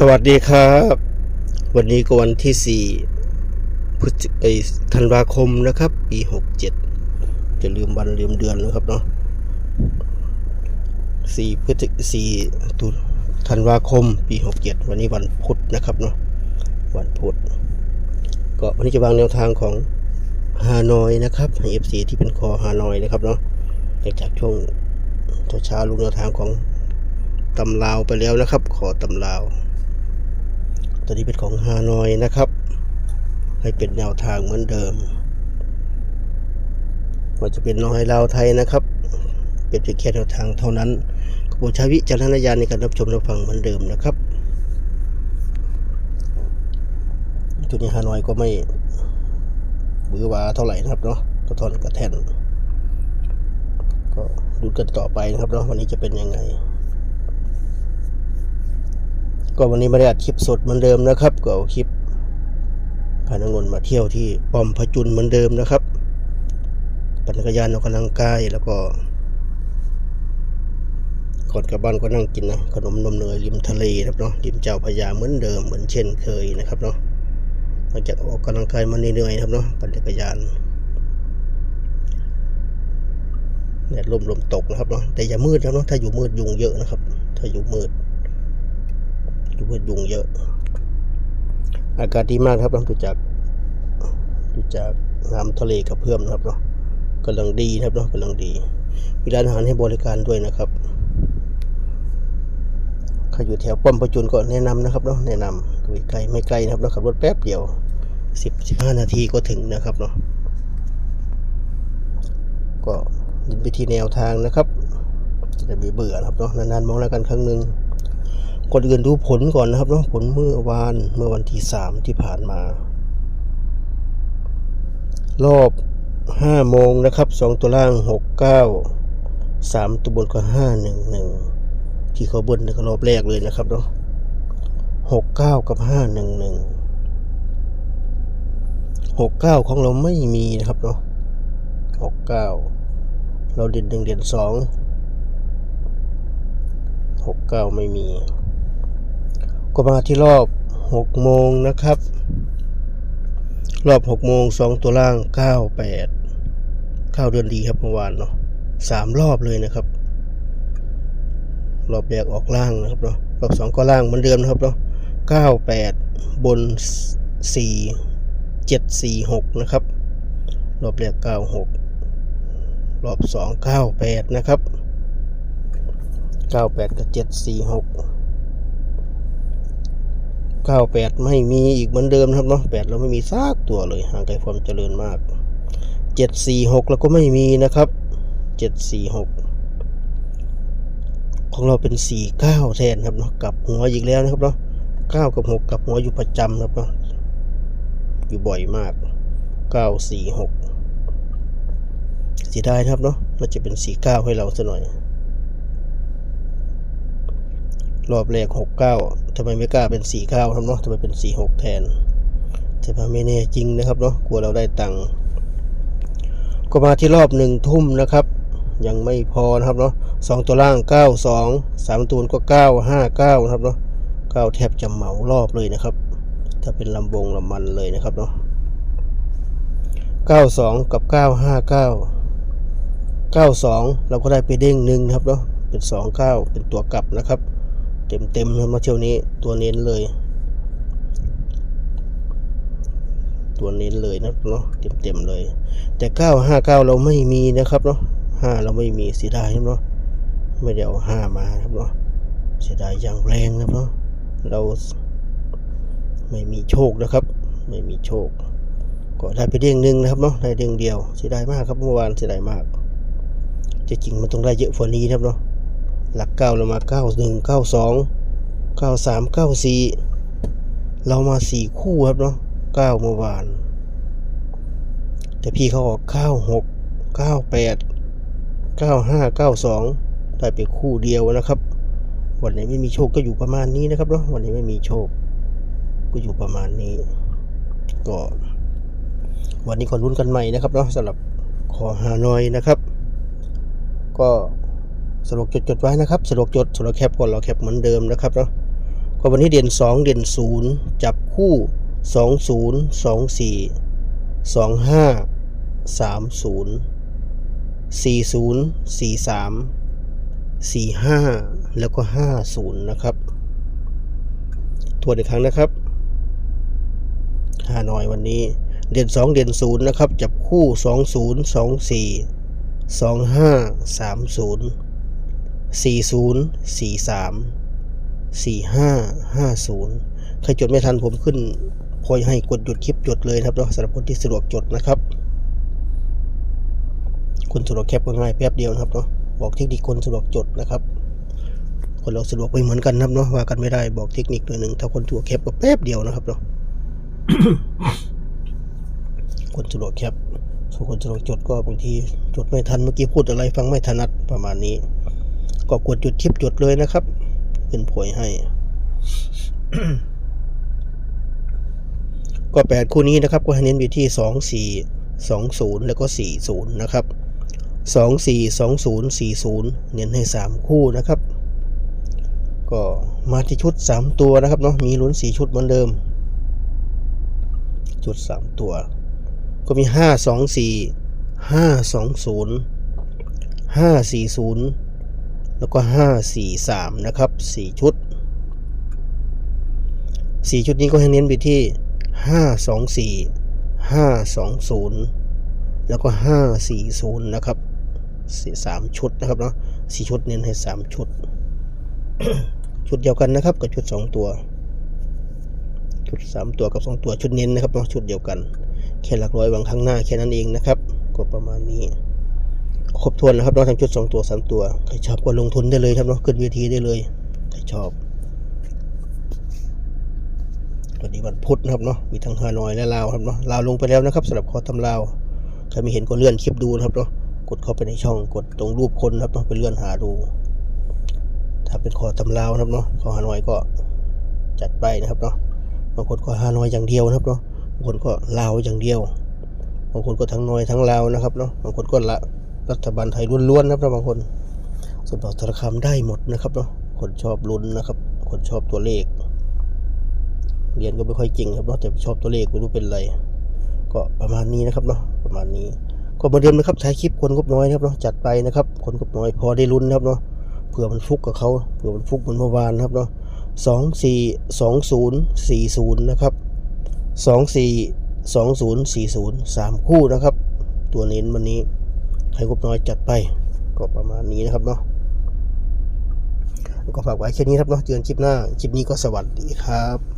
สวัสดีครับ วันนี้ก็วันที่4พฤศจิกายนธันวาคมนะครับ ปี 67 จะลืมวันลืมเดือนนะครับเนาะ4พฤศจิ4ตุธันวาคม ปี 67 วันนี้วันพุธนะครับเนาะวันพุธก็วันนี้จะวางแนวทางของฮานอยนะครับให้ FC ที่เป็นคอฮานอยนะครับเนาะหลังจากช่วงเช้าลุงแนวทางของตำลาวไปแล้วนะครับ ขอตำลาว ตัวนี้เป็นของฮานอยนะครับ ให้เป็นแนวทางเหมือนเดิมว่าจะเป็นน้อยลาวไทยนะครับ เป็นเพียงแค่แนวทางเท่านั้นกบวนใช้วิจารณญาณในการรับชมรับฟังเหมือนเดิมนะครับตัวนี้ฮานอยก็ไม่บือหวาเท่าไหร่นะครับเนาะกระทอนกระแทนก็ดูกันต่อไปนะครับเนาะวันนี้จะเป็นยังไง ก็วันนี้ไม่ได้อัดคลิปสดเหมือนเดิมนะครับก็เอาคลิปพานังนนมาเที่ยวที่ป้อมพะจุลเหมือนเดิมนะครับปั่นจักรยานออกกำลังกายแล้วก็ก่อนกลับบ้านก็นั่งกินนะขนมนมเนยริมทะเลครับเนาะริมเจ้าพระยาเหมือนเดิมเหมือนเช่นเคยนะครับเนาะหลังจากออกกำลังกายมาเหนื่อยๆนะครับเนาะปั่นจักรยานแดดลมลมตกนะครับเนาะแต่อย่ามืดนะครับเนาะถ้าอยู่มืดยุงเยอะนะครับ ถ้าอยู่มืด ดูว่ายุงเยอะ อากาศดีมากครับดูจากดูจากน้ำทะเลกับเพื่อมนะครับเนาะกำลังดีนะครับเนาะกำลังดี มีร้านอาหารให้บริการด้วยนะครับใครอยู่แถวป้อมประจุนก็แนะนำนะครับเนาะแนะนำดูไกลไม่ไกลนะครับเราขับรถแป๊บเดียวสิบสิบห้านาทีก็ถึงนะครับเนาะก็ยินไปที่แนวทางนะครับจะไม่เบื่อนะครับเนาะนานๆมองแล้วกันครั้งหนึ่ง ก่อนอื่นดูผลก่อนนะครับเนาะผลเมื่อวานเมื่อวันที่สามที่ผ่านมา รอบห้าโมงนะครับสองตัวล่างหกเก้าสามตัวบนก็ห้าหนึ่งหนึ่งที่เขาเบิ้ลในรอบแรกเลยนะครับเนาะหกเก้ากับห้าหนึ่งหนึ่งหกเก้าของเราไม่มีนะครับเนาะหกเก้าเราเด่นหนึ่งเด่นสองหกเก้าไม่มี ก็มาที่รอบหกโมงนะครับ รอบหกโมงสองตัวล่างเก้าแปดเข้าเดือนดีครับเมื่อวานเนาะสามรอบเลยนะครับ รอบแรกออกล่างนะครับเนาะรอบสองก็ล่างเหมือนเดิมนะครับเนาะเก้าแปดบนสี่เจ็ดสี่หกนะครับ รอบแรกเก้าหกรอบสองเก้าแปดนะครับเก้าแปดกับเจ็ดสี่หก เก้าแปดไม่มีอีกเหมือนเดิมนะครับเนาะแปดเราไม่มีซากตัวเลยห่างไกลความเจริญมากเจ็ดสี่หกเราก็ไม่มีนะครับเจ็ดสี่หกของเราเป็นสี่เก้าแทนครับเนาะกับหัวอีกแล้วนะครับเนาะเก้ากับหกกับหัวอยู่ประจำครับเนาะอยู่บ่อยมากเก้าสี่หกเสียดายนะครับเนาะน่าจะเป็นสี่เก้าให้เราซะหน่อย รอบแรกหกเก้าทำไมไม่กล้าเป็นสี่เก้าครับเนาะทำไมเป็นสี่หกแทนแต่พาไม่แน่จริงนะครับเนาะกลัวเราได้ตังค์ก็มาที่รอบหนึ่งทุ่มนะครับ ยังไม่พอนะครับเนาะสองตัวล่างเก้าสองสามตัวก็เก้าห้าเก้านะครับเนาะเก้าแทบจะเหมารอบเลยนะครับ ถ้าเป็นลำวงลำมันเลยนะครับเนาะเก้าสองกับเก้าห้าเก้าเก้าสองเราก็ได้ไปเด้งหนึ่งครับเนาะเป็นสองเก้าเป็นตัวกลับนะครับ เต็มเต็มๆนมาเที่ยวนี้ตัวเน้นเลย ตัวเน้นเลยนะเนาะเต็มเต็มเลย แต่เก้าห้าเก้าเราไม่มีนะครับเนาะห้าเราไม่มีเสียดายครับเนาะไม่ได้เอาห้ามาครับเนาะเสียดายอย่างแรงนะครับเนาะเราไม่มีโชคนะครับ ไม่มีโชค ก็ได้ไปเด้งหนึ่งนะครับเนาะได้เด้งเดียวเสียดายมากครับเมื่อวานเสียดายมากจริงๆมันต้องได้เยอะกว่านี้นะครับเนาะ หลักเก้าเรามาเก้าหนึ่งเก้าสองเก้าสามเก้าสี่เรามาสี่คู่ครับเนาะเก้าเมื่อวาน แต่พี่เขาออกเก้าหกเก้าแปดเก้าห้าเก้าสองได้ไปคู่เดียวนะครับ วันไหนไม่มีโชคก็อยู่ประมาณนี้นะครับเนาะวันนี้ไม่มีโชค ก็อยู่ประมาณนี้ ก็ วันนี้ก็ลุ้นกันใหม่นะครับเนาะสำหรับขอฮานอยนะครับ ก็ สะดวกจดจดไว้นะครับสะดวกจดสะดวกแคปก่อนเราแคปเหมือนเดิมนะครับเนาะก็วันนี้เด่นสองเด่นศูนย์จับคู่สองศูนย์สองสี่สองห้าสามศูนย์สี่ศูนย์สี่สามสี่ห้าแล้วก็ห้าศูนย์นะครับทวนอีกครั้งนะครับห้าหน่อยวันนี้ เด่นสองเด่นศูนย์นะครับ จับคู่สองศู นย์สองสี่ศูนย์สี่สามสี่ห้าห้าศูนย์ใครจดไม่ทันผมขึ้นพอยให้กดหยุดคลิปจดเลยนะครับเนาะสำหรับคนที่สะดวกจดนะครับคนสะดวกแคปก็ง่ายแป๊บเดียวนะครับเนาะบอกเทคนิคคนสะดวกจดนะครับ คนเราสะดวกไม่เหมือนกันนะครับเนาะว่ากันไม่ได้บอกเทคนิคตัวหนึ่งถ้าคนสะดวกแคปก็แป๊บเดียวนะครับเนาะคนสะดวกแคปส่วนคนสะดวกจดก็บางทีจดไม่ทันเมื่อกี้พูดอะไรฟังไม่ถนัดประมาณนี้ ก็กดหยุดคลิปจดเลยนะครับ ขึ้นผวยให้ ก็แปดคู่นี้นะครับ ก็ให้เน้นอยู่ที่สองสี่สองศูนย์แล้วก็สี่ศูนย์นะครับสองสี่สองศูนย์สี่ศูนย์เน้นให้สามคู่นะครับ ก็มาที่ชุดสามตัวนะครับเนาะมีลุ้นสี่ชุดเหมือนเดิม ชุดสามตัว ก็มีห้าสองสี่ห้าสองศูนย์ห้าสี่ศูนย์ แล้วก็ห้าสี่สามนะครับสี่ชุดสี่ชุดนี้ก็ให้เน้นไปที่ห้าสองสี่ห้าสองศูนย์แล้วก็ห้าสี่ศูนย์นะครับสี่สามชุดนะครับเนาะสี่ชุดเน้นให้สามชุด ชุดเดียวกันนะครับกับชุดสองตัว ชุดสามตัวกับสองตัวชุดเน้นนะครับเนาะชุดเดียวกัน แค่หลักร้อยวางข้างหน้าแค่นั้นเองนะครับ ก็ประมาณนี้ ครบถ้วนนะครับเนาะทั้งชุดสองตัวสามตัว ใครชอบก็ลงทุนได้เลยครับเนาะขึ้นเวทีได้เลย ใครชอบ วันนี้วันพุธนะครับเนาะมีทั้งฮานอยและลาวครับเนาะลาวลงไปแล้วนะครับสำหรับคอทำลาวใครไม่เห็นก็เลื่อนคลิปดูนะครับเนาะกดเข้าไปในช่องกดตรงรูปคนครับเนาะไปเลื่อนหาดู ถ้าเป็นคอตำลาวนะครับเนาะคอฮานอยก็จัดไปนะครับเนาะบางคนก็ฮานอยอย่างเดียวนะครับเนาะบางคนก็ลาวอย่างเดียว บางคนก็ทั้งน้อยทั้งลาวนะครับเนาะบางคนก็ละ รัฐบาลไทยล้วนๆนะครับบางคนส่วนต่อธนาคารได้หมดนะครับเนาะคนชอบลุ้นนะครับ คนชอบตัวเลข เรียนก็ไม่ค่อยเก่งครับเนาะแต่ชอบตัวเลขไม่รู้เป็นไร ก็ประมาณนี้นะครับเนาะประมาณนี้ ก็เหมาเดิมนะครับใช้คลิปคนงบน้อยนะครับเนาะจัดไปนะครับ คนงบน้อยพอได้ลุ้นนะครับเนาะเผื่อมันฟุกกับเขาเผื่อมันฟุกเหมือนเมื่อวานนะครับเนาะสองสี่สองศูนย์สี่ศูนย์นะครับสองสี่สองศูนย์สี่ศูนย์สามคู่นะครับ ตัวเน้นวันนี้ ใครงบน้อยจัดไปก็ประมาณนี้นะครับเนาะก็ฝากไว้แค่นี้ครับเนาะเจอกันคลิปหน้า คลิปนี้ก็สวัสดีครับ